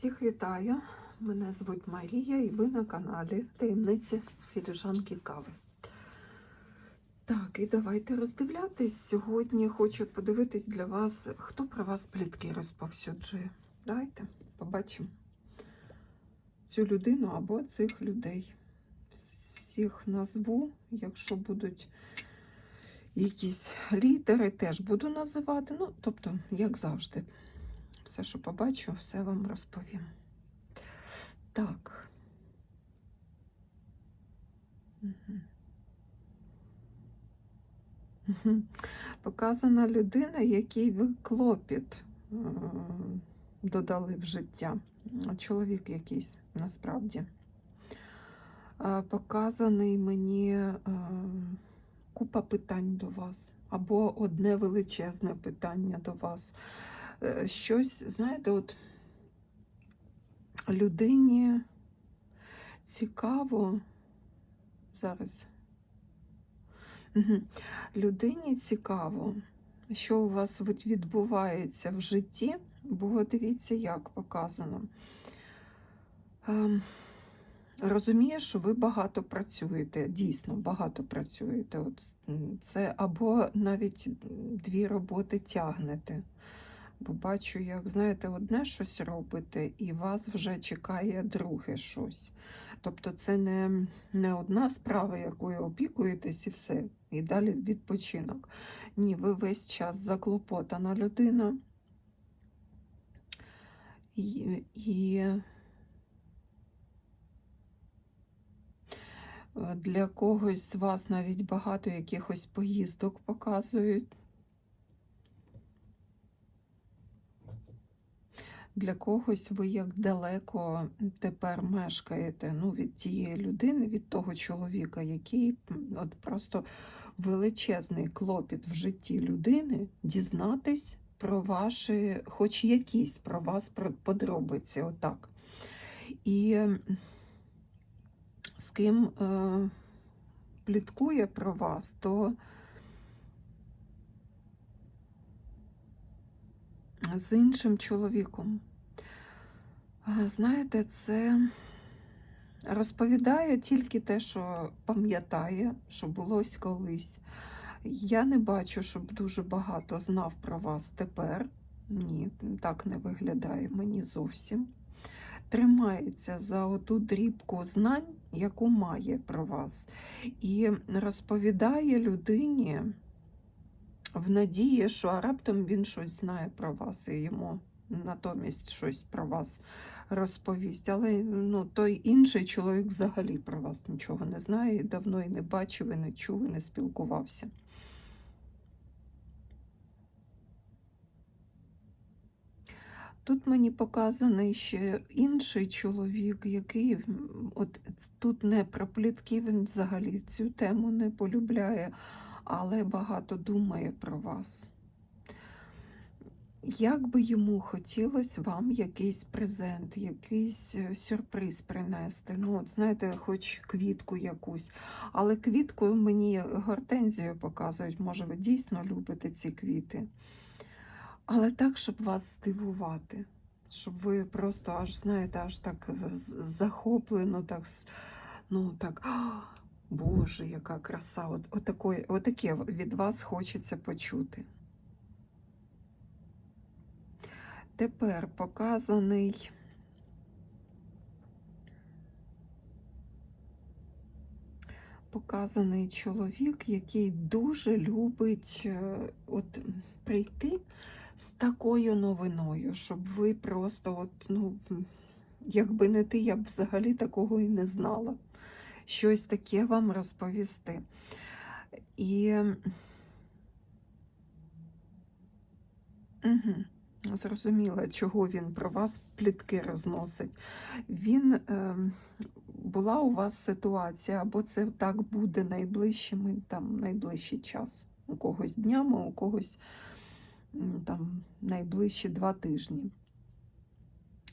Всіх вітаю! Мене звуть Марія і ви на каналі Таємниці філіжанки кави. Так, і давайте роздивлятись. Сьогодні хочу подивитись для вас, хто про вас плітки розповсюджує. Давайте побачимо цю людину або цих людей. Всіх назву, якщо будуть якісь літери, теж буду називати. Ну, тобто, як завжди. Все, що побачу, все вам розповім. Так. Показана людина, який ви клопіт е додали в життя. Чоловік якийсь насправді. Е показаний мені е купа питань до вас, або одне величезне питання до вас щось, знаєте, от людині цікаво зараз. Людині цікаво, що у вас відбувається в житті, бо дивіться, як показано. Ем, Розуміє, що ви багато працюєте, дійсно багато працюєте. От Це або навіть дві роботи тягнете. Бо бачу, як, знаєте, одне щось робите, і вас вже чекає друге щось. Тобто це не не одна справа, якою опікуєтесь, і все. І далі відпочинок. Ні, ви весь час заклопотана людина. І, і для когось з вас навіть багато якихось поїздок показують. Для когось ви як далеко тепер мешкаєте ну, від тієї людини, від того чоловіка, який от просто величезний клопіт в житті людини дізнатись про ваші, хоч якісь про вас подробиці. Отак. І з ким е, пліткує про вас, то з іншим чоловіком. Знаєте, це розповідає тільки те, що пам'ятає, що булось колись. Я не бачу, щоб дуже багато знав про вас тепер. Ні, так не виглядає мені зовсім. Тримається за оту дрібку знань, яку має про вас, і розповідає людині в надії, що раптом він щось знає про вас і йому натомість щось про вас розповість. Але ну, той інший чоловік взагалі про вас нічого не знає, і давно і не бачив, і не чув, і не спілкувався. Тут мені показаний ще інший чоловік, який от тут не про плітки, він взагалі цю тему не полюбляє, але багато думає про вас. Як би йому хотілося вам якийсь презент, якийсь е, сюрприз принести. Ну, от, знаєте, хоч квітку якусь. Але квітку мені гортензію показують, може, ви дійсно любите ці квіти. Але так, щоб вас здивувати, щоб ви просто аж, знаєте, аж так захоплено, так, ну так. Боже, яка краса! От, отакої, Отаке від вас хочеться почути. Тепер показаний показаний чоловік, який дуже любить е, от, прийти з такою новиною, щоб ви просто, от, ну, якби не ти, я б взагалі такого і не знала щось таке вам розповісти. І угу. Зрозуміла, чого він про вас плітки розносить. Він е, була у вас ситуація, або це так буде найближчими, там, найближчий час. У когось днями, у когось там найближчі два тижні.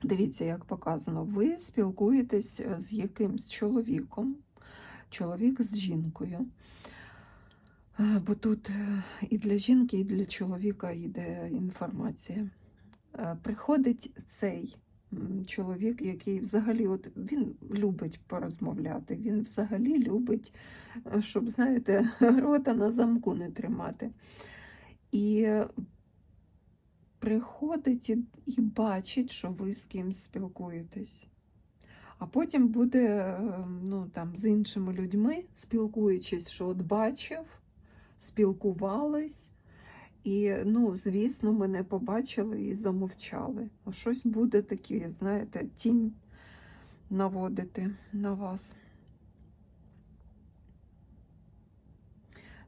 Дивіться, як показано, ви спілкуєтесь з якимсь чоловіком, чоловік з жінкою. Е, бо тут е, і для жінки, і для чоловіка йде інформація. Е, приходить цей чоловік, який взагалі от він любить порозмовляти, він взагалі любить, щоб, знаєте, рота на замку не тримати. І приходить і, бачить, що ви з кимсь спілкуєтесь. А потім буде е, ну, там, з іншими людьми, спілкуючись, що от бачив, спілкувались. І, ну, звісно, мене побачили і замовчали. Щось буде таке, знаєте, тінь наводити на вас.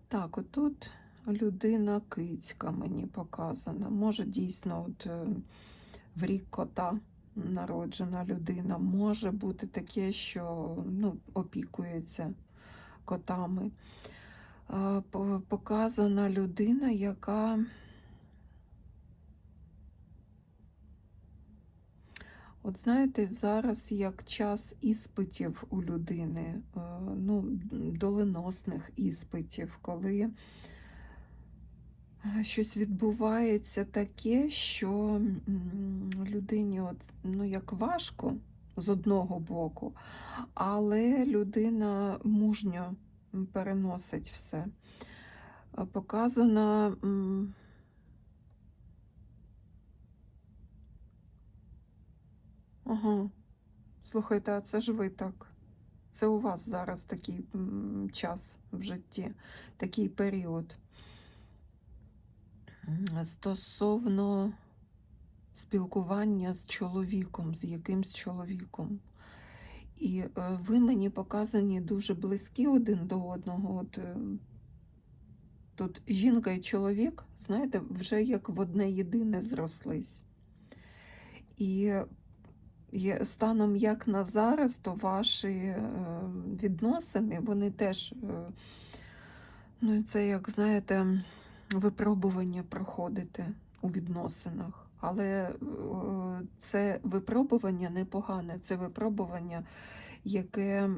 Так, отут людина кицька мені показана. Може, дійсно, от е, в рік кота народжена людина. Може бути таке, що ну, опікується котами. Показана людина, яка От знаєте, зараз як час іспитів у людини, е, ну, доленосних іспитів, коли щось відбувається таке, що людині от, ну, як важко з одного боку, але людина мужньо переносить все. Показана. Ага. Слухайте, а це ж ви так. Це у вас зараз такий час в житті, такий період. Стосовно спілкування з чоловіком, з якимсь чоловіком. І е, ви мені показані дуже близькі один до одного. От, е, тут жінка і чоловік, знаєте, вже як в одне єдине зрослись. І станом як на зараз, то ваші е, відносини, вони теж, ну, це як, знаєте, випробування проходите у відносинах. Але е, це випробування непогане, це випробування, яке,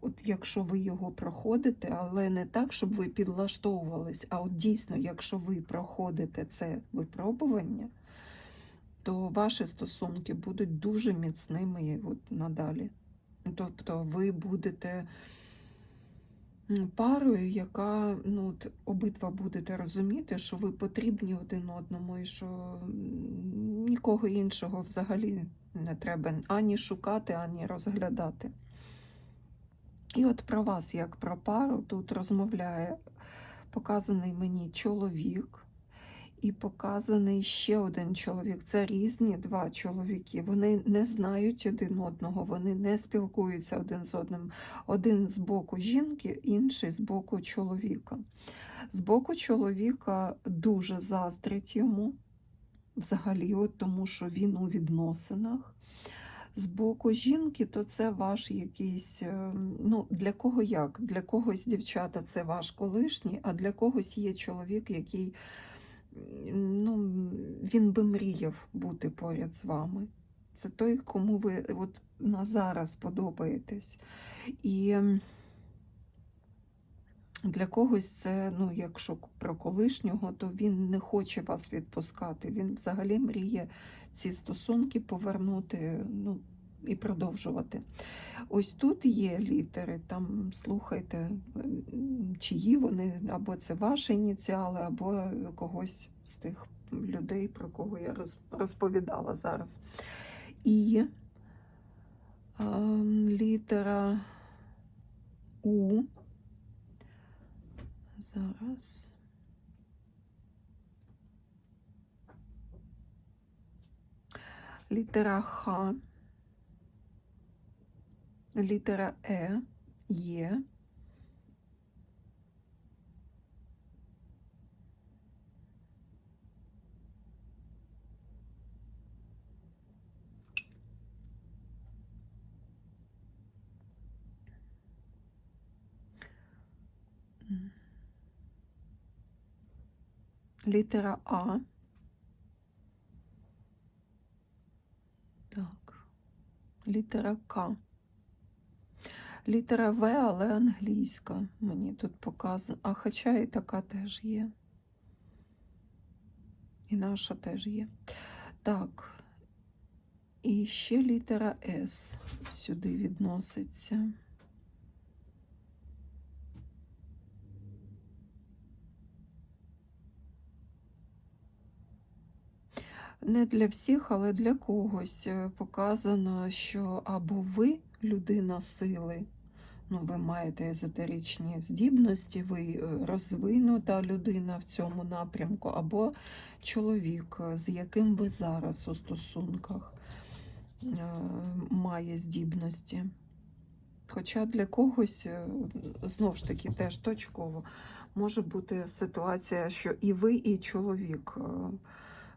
от якщо ви його проходите, але не так, щоб ви підлаштовувались, а от дійсно, якщо ви проходите це випробування, то ваші стосунки будуть дуже міцними от надалі. Тобто ви будете парою, яка ну, от, обидва будете розуміти, що ви потрібні один одному, і що нікого іншого взагалі не треба ані шукати, ані розглядати. І от про вас, як про пару, тут розмовляє показаний мені чоловік. І показаний ще один чоловік. Це різні два чоловіки. Вони не знають один одного, вони не спілкуються один з одним. Один з боку жінки, інший з боку чоловіка. З боку чоловіка дуже заздрить йому, взагалі, от тому що він у відносинах. З боку жінки, то це ваш якийсь, е, ну, для кого як? Для когось дівчата це ваш колишній, а для когось є чоловік, який ну, він би мріяв бути поряд з вами. Це той, кому ви от на зараз подобаєтесь. І для когось це, ну, якщо про колишнього, то він не хоче вас відпускати. Він взагалі мріє ці стосунки повернути ну, і продовжувати. Ось тут є літери, там слухайте, чиї вони, або це ваші ініціали, або когось з тих людей, про кого я розповідала зараз. І ем, літера У. Зараз. Літера Х. Літера Е є. Літера А. Так. Літера К. Літера В, але англійська. Мені тут показано. А хоча і така теж є. І наша теж є. Так. І ще літера С сюди відноситься. Не для всіх, але для когось е, показано, що або ви людина сили, ну, ви маєте езотеричні здібності, ви е, розвинута людина в цьому напрямку, або чоловік, е, з яким ви зараз у стосунках е, має здібності. Хоча для когось, знову ж таки, теж точково може бути ситуація, що і ви, і чоловік,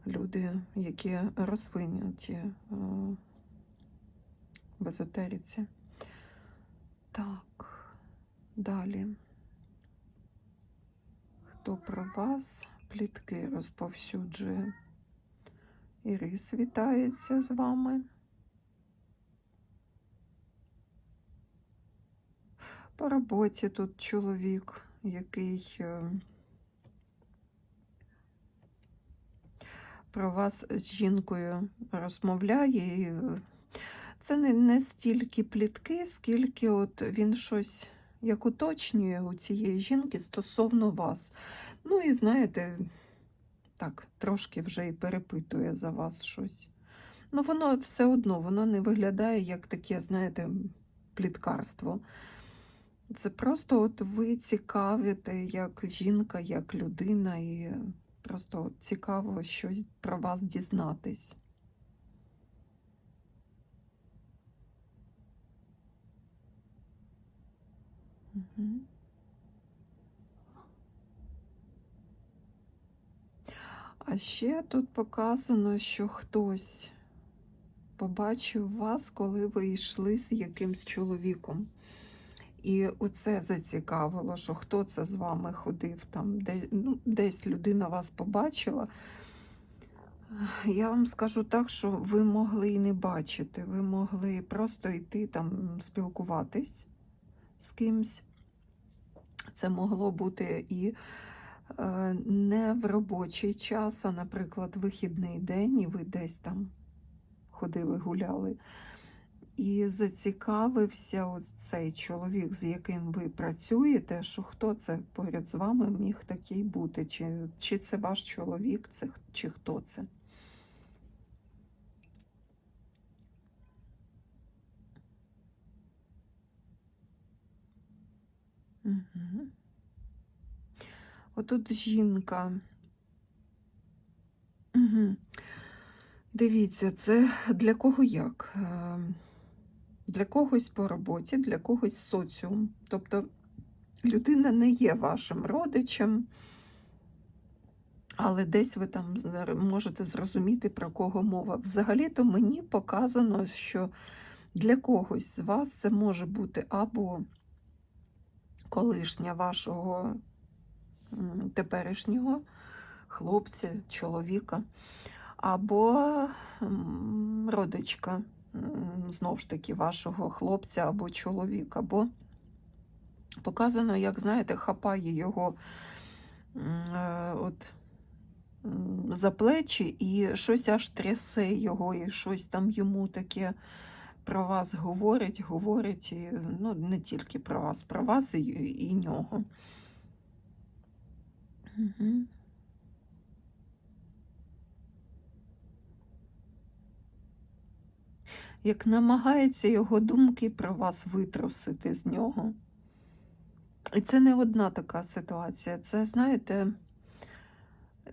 люди, які розвинуті в езотериці. Так, далі. Хто про вас плітки розповсюджує? Ірис вітається з вами. По роботі тут чоловік, який е, про вас з жінкою розмовляє. І е, це не, не стільки плітки, скільки от він щось як уточнює у цієї жінки стосовно вас. Ну і знаєте, так, трошки вже і перепитує за вас щось. Ну, воно все одно, воно не виглядає як таке, знаєте, пліткарство. Це просто от ви цікавите як жінка, як людина, і просто цікаво щось про вас дізнатись. А ще тут показано, що хтось побачив вас, коли ви йшли з якимсь чоловіком. І оце зацікавило, що хто це з вами ходив, там, де, ну, десь людина вас побачила. Я вам скажу так, що ви могли і не бачити, ви могли просто йти там спілкуватись з кимсь. Це могло бути і е, не в робочий час, а, наприклад, вихідний день, і ви десь там ходили, гуляли. І зацікавився цей чоловік, з яким ви працюєте, що хто це поряд з вами міг такий бути? Чи, чи це ваш чоловік, це, чи хто це? Отут жінка. Угу. Дивіться, це для кого як? Е, Для когось по роботі, для когось соціум. Тобто людина не є вашим родичем, але десь ви там можете зрозуміти, про кого мова. Взагалі-то мені показано, що для когось з вас це може бути або колишня вашого теперішнього хлопця, чоловіка, або родичка, м, знов ж таки, вашого хлопця або чоловіка, або показано, як знаєте, хапає його е, от, за плечі і щось аж трясе його, і щось там йому таке про вас говорить, говорить, ну, не тільки про вас, про вас і, і нього. Як намагається його думки про вас витрусити з нього. І це не одна така ситуація. Це, знаєте,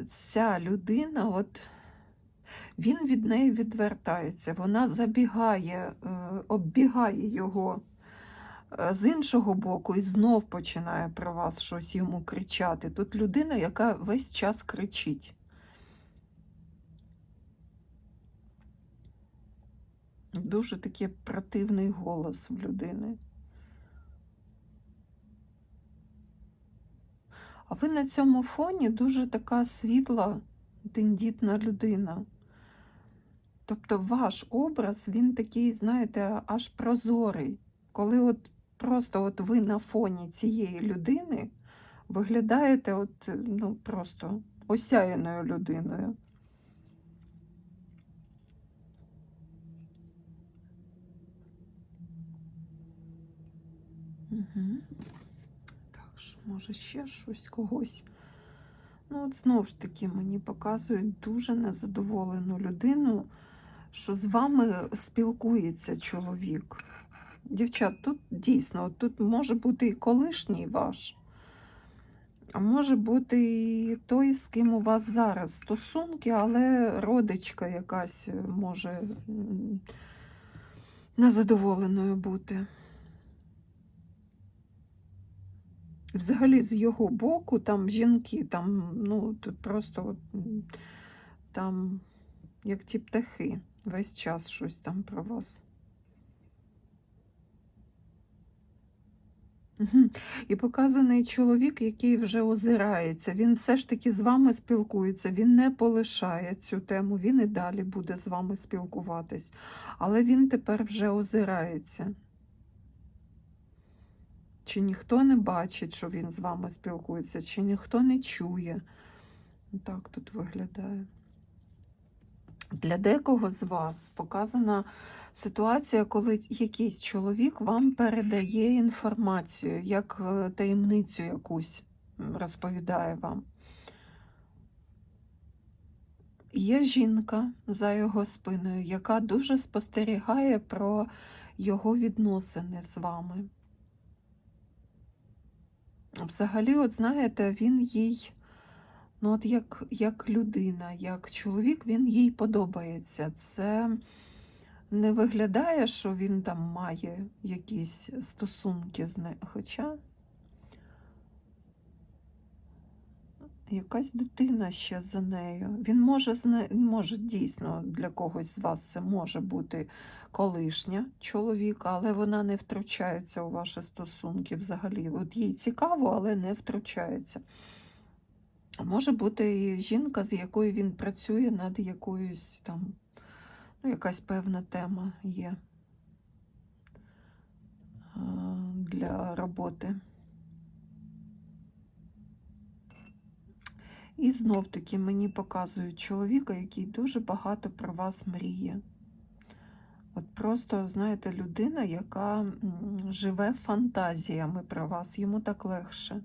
ця людина, от він від неї відвертається, вона забігає, е, оббігає його з іншого боку і знов починає про вас щось йому кричати. Тут людина, яка весь час кричить. Дуже такий противний голос в людини. А ви на цьому фоні дуже така світла, тендітна людина. Тобто ваш образ, він такий, знаєте, аж прозорий. Коли от Просто от ви на фоні цієї людини виглядаєте от, е, ну, просто осяяною людиною. Угу. Так, може ще щось когось. Ну, от знову ж таки, мені показують дуже незадоволену людину, що з вами спілкується чоловік. Дівчат, тут дійсно, тут може бути і колишній ваш, а може бути і той, з ким у вас зараз стосунки, але родичка якась може незадоволеною бути. Взагалі, з його боку, там жінки, там, ну, тут просто там, як ті птахи, весь час щось там про вас. І показаний чоловік, який вже озирається, він все ж таки з вами спілкується, він не полишає цю тему, він і далі буде з вами спілкуватись. Але він тепер вже озирається. Чи ніхто не бачить, що він з вами спілкується, чи ніхто не чує. Так тут виглядає. Для декого з вас показана ситуація, коли якийсь чоловік вам передає інформацію, як е, таємницю якусь розповідає вам. Є жінка за його спиною, яка дуже спостерігає про його відносини з вами. Взагалі, от знаєте, він їй, ну от як, як людина, як чоловік, він їй подобається. Це не виглядає, що він там має якісь стосунки з нею. Хоча якась дитина ще за нею. Він може, може дійсно для когось з вас це може бути колишня чоловіка, але вона не втручається у ваші стосунки взагалі. От їй цікаво, але не втручається. А Може бути і жінка, з якою він працює над якоюсь там, ну, якась певна тема є е, для роботи. І знов таки мені показують чоловіка, який дуже багато про вас мріє. От просто, знаєте, людина, яка живе фантазіями про вас, йому так легше.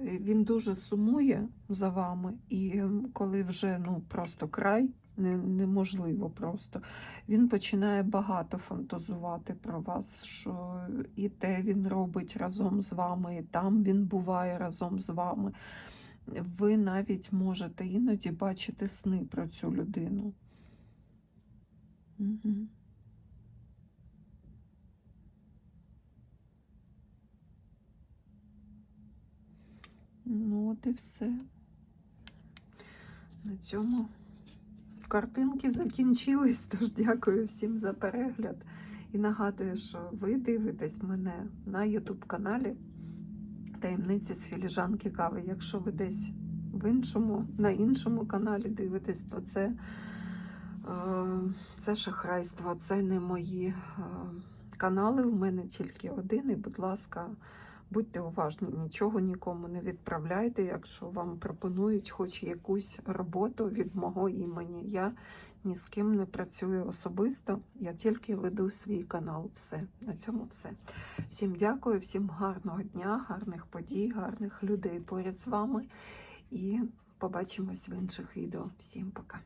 Він дуже сумує за вами, і коли вже ну, просто край, неможливо просто, він починає багато фантазувати про вас, що і те він робить разом з вами, і там він буває разом з вами. Ви навіть можете іноді бачити сни про цю людину. Угу. Ну, от і все. На цьому картинки закінчились, тож дякую всім за перегляд. І нагадую, що ви дивитесь мене на YouTube каналі Таємниці з філіжанки кави. Якщо ви десь в іншому, на іншому каналі дивитесь, то це, е, це шахрайство, це не мої е, канали. У мене тільки один. І, будь ласка, будьте уважні, нічого нікому не відправляйте, якщо вам пропонують хоч якусь роботу від мого імені. Я ні з ким не працюю особисто, я тільки веду свій канал. Все, на цьому все. Всім дякую, всім гарного дня, гарних подій, гарних людей поряд з вами. І побачимось в інших відео. Всім пока.